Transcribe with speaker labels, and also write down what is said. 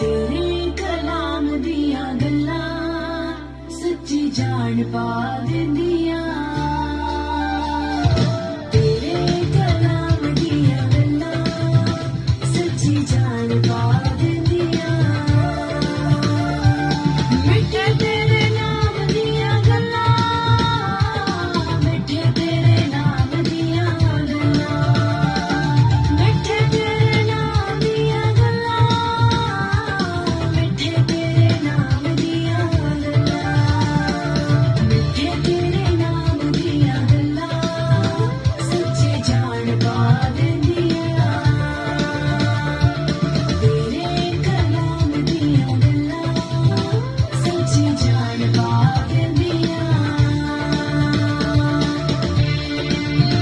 Speaker 1: ਤੇਰੇ ਕਲਾਮ ਦੀਆਂ ਗੱਲਾਂ ਸੱਚੀ ਜਾਣ ਪਾ ਦਿੰਦੀਆਂ। ਤੇਰੇ ਕਲਾਮ ਦੀਆਂ ਗੱਲਾਂ ਸੱਚੀ ਜਾਣ ਪਾ